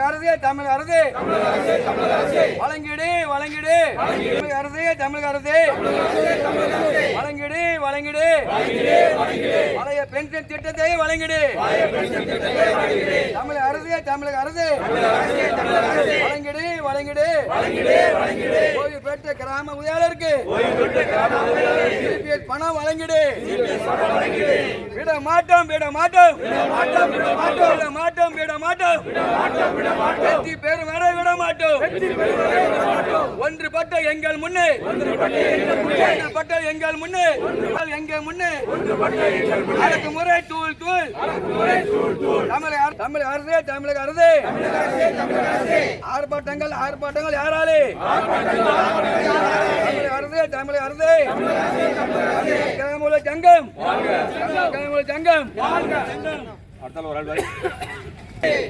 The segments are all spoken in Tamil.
தமிழக அரசே தமிழக அரசே. வழங்கிடு வழங்கிடு. தமிழக அரசே தமிழக அரசே. வழங்கிடு வழங்கிடு. பழைய பென்ஷன் திட்டத்தை வழங்கிடு. தமிழக அரசே தமிழக அரசே. வழங்கிடு வழங்கிடு. ஓய்வு பெற்ற கிராம உதவியாளருக்கு பணம் வழங்கிடு. விட மாட்டோம் விட மாட்டோம் விட மாட்டோம் விட மாட்டோம் வெற்றி பெறும் வரை விட மாட்டோம். ஒன்றுபட்ட எங்கள் முன்னே. ஒன்றுபட்ட எங்கள் முன்னே. எங்கள் முன்னே. அதற்கு முறை தூள் தூள். தமிழக தமிழக அரசே தமிழக அரசே. ஆர்ப்பாட்டங்கள் ஆர்ப்பாட்டங்கள் யாராலே? தமிழக அரசே தமிழக அரசே. கிராமூல சங்கம் கிராமூல சங்கம்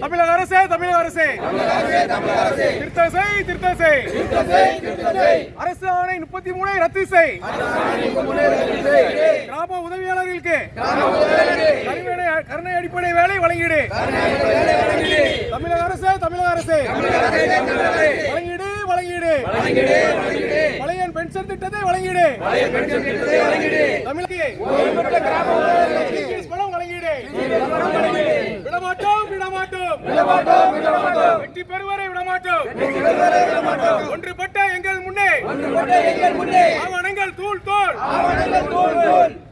தமிழக அரசே தமிழக அரசே. திருத்த செய் திருத்த செய். அரசு ஆணை முப்பத்தி மூணை ரத்து செய். கிராம உதவியாளர்களுக்கு கருணை- கருணை அடிப்படை வேலை வழங்கிடு. தமிழக அரசே தமிழக அரசே. வழங்கிடு வழங்கிடு. பழைய பென்ஷன் திட்டத்தை வழங்கிடு. தமிழக பணம் வழங்கிடு விடமாட்டோம் விடமாட்டோம். வெற்றி பெறுவரை விடமாட்டோம். ஒன்றுபட்ட எங்கள் முன்னே. ஒன்றுபட்ட எங்கள் முன்னே ஆவணங்கள் தூள். தோல்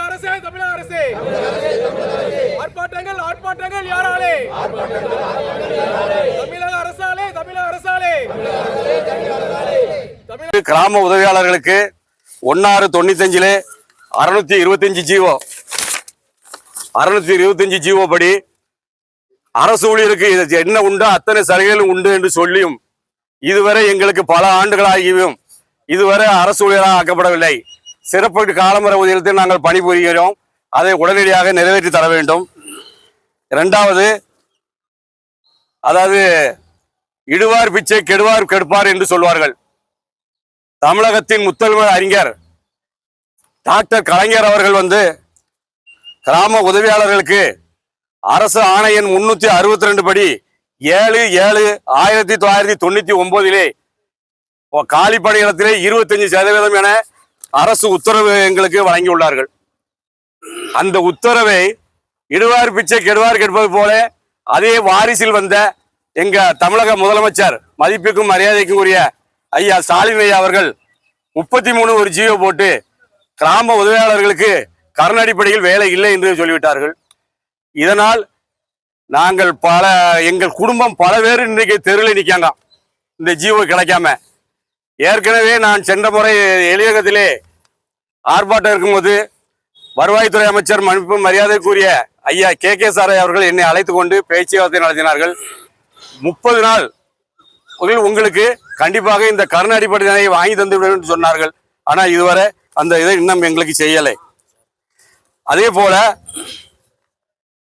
அரசே தமிழக அரசே. ஆர்ப்பாட்டங்கள் ஆர்ப்பாட்டங்கள் யாராலே? தமிழக அரசாலே தமிழக அரசாலே. கிராம உதவியாளர்களுக்கு ஒன்னாறு தொண்ணூத்தஞ்சிலே அறுநூத்தி இருபத்தஞ்சு ஜீவோ அறுநூத்தி இருபத்தஞ்சு ஜீவோ படி. அரசு ஊழியருக்கு இது என்ன உண்டோ அத்தனை சலுகைகளும் உண்டு என்று சொல்லியும் இதுவரை எங்களுக்கு பல ஆண்டுகளாகியும் இதுவரை அரசு ஊழியராக ஆக்கப்படவில்லை. சிறப்பு காலமுறை ஊதியத்தில் நாங்கள் பணிபுரிகிறோம். அதை உடனடியாக நிறைவேற்றி தர வேண்டும். இரண்டாவது அதாவது இடுவார் பிச்சை கெடுவார் கெடுப்பார் என்று சொல்வார்கள். தமிழகத்தின் முத்தல்வர் அறிஞர் டாக்டர் கலைஞர் அவர்கள் வந்து கிராம உதவியாளர்களுக்கு அரசு ஆணையின் முன்னூத்தி அறுபத்தி ரெண்டு படி ஏழு ஏழு ஆயிரத்தி தொள்ளாயிரத்தி தொண்ணூத்தி ஒன்பதிலே காலி பணியிடத்திலே இருபத்தஞ்சு சதவீதம் என அரசு உத்தரவு எங்களுக்கு வழங்கியுள்ளார்கள். அந்த உத்தரவை இடுவார் பிச்சை கெடுவார் கெடுப்பது போல அதே வாரிசில் வந்த எங்க தமிழக முதலமைச்சர் மதிப்புக்கும் மரியாதைக்கும் உரிய ஐயா ஸ்டாலின் ஐயா அவர்கள் முப்பத்தி மூணு ஒரு ஜியோ போட்டு கிராம உதவியாளர்களுக்கு கரண அடிப்படையில் வேலை இல்லை என்று சொல்லிவிட்டார்கள். இதனால் நாங்கள் பல எங்கள் குடும்பம் பல பேர் இன்றைக்கு தெருவில் நிற்காங்க இந்த ஜீவோ கிடைக்காம. ஏற்கனவே நான் சென்ற முறை எளியகத்திலே ஆர்ப்பாட்டம் இருக்கும்போது வருவாய்த்துறை அமைச்சர் மன்னிப்பு மரியாதைக்குரிய ஐயா கே கே சாரை அவர்கள் என்னை அழைத்து கொண்டு பேச்சுவார்த்தை நடத்தினார்கள். முப்பது நாள் உங்கள் உங்களுக்கு கண்டிப்பாக இந்த கருணை நிலையை வாங்கி தந்துவிடும் என்று சொன்னார்கள். ஆனால் இதுவரை அந்த இதை இன்னும் எங்களுக்கு செய்யலை. அதே போல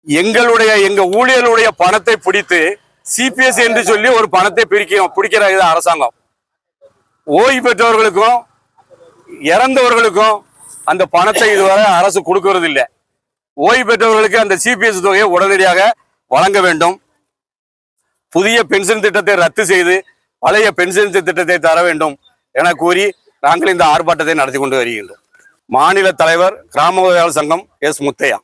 எங்களுடைய எங்க ஊழியர்களுடைய பணத்தை பிடித்து சிபிஎஸ் என்று சொல்லி ஒரு பணத்தை பிரிக்க பிடிக்கிற இது அரசாங்கம். ஓய்வு பெற்றவர்களுக்கும் இறந்தவர்களுக்கும் அந்த பணத்தை இதுவரை அரசு கொடுக்கறது இல்லை ஓய்வு பெற்றவர்களுக்கு அந்த சிபிஎஸ் தொகையை உடனடியாக வழங்க வேண்டும். புதிய பென்ஷன் திட்டத்தை ரத்து செய்து பழைய பென்ஷன் திட்டத்தை தர வேண்டும் என கூறி நாங்கள் இந்த ஆர்ப்பாட்டத்தை நடத்தி கொண்டு வருகின்றோம். மாநில தலைவர் கிராம உதவியாளர் சங்கம் எஸ் முத்தையா.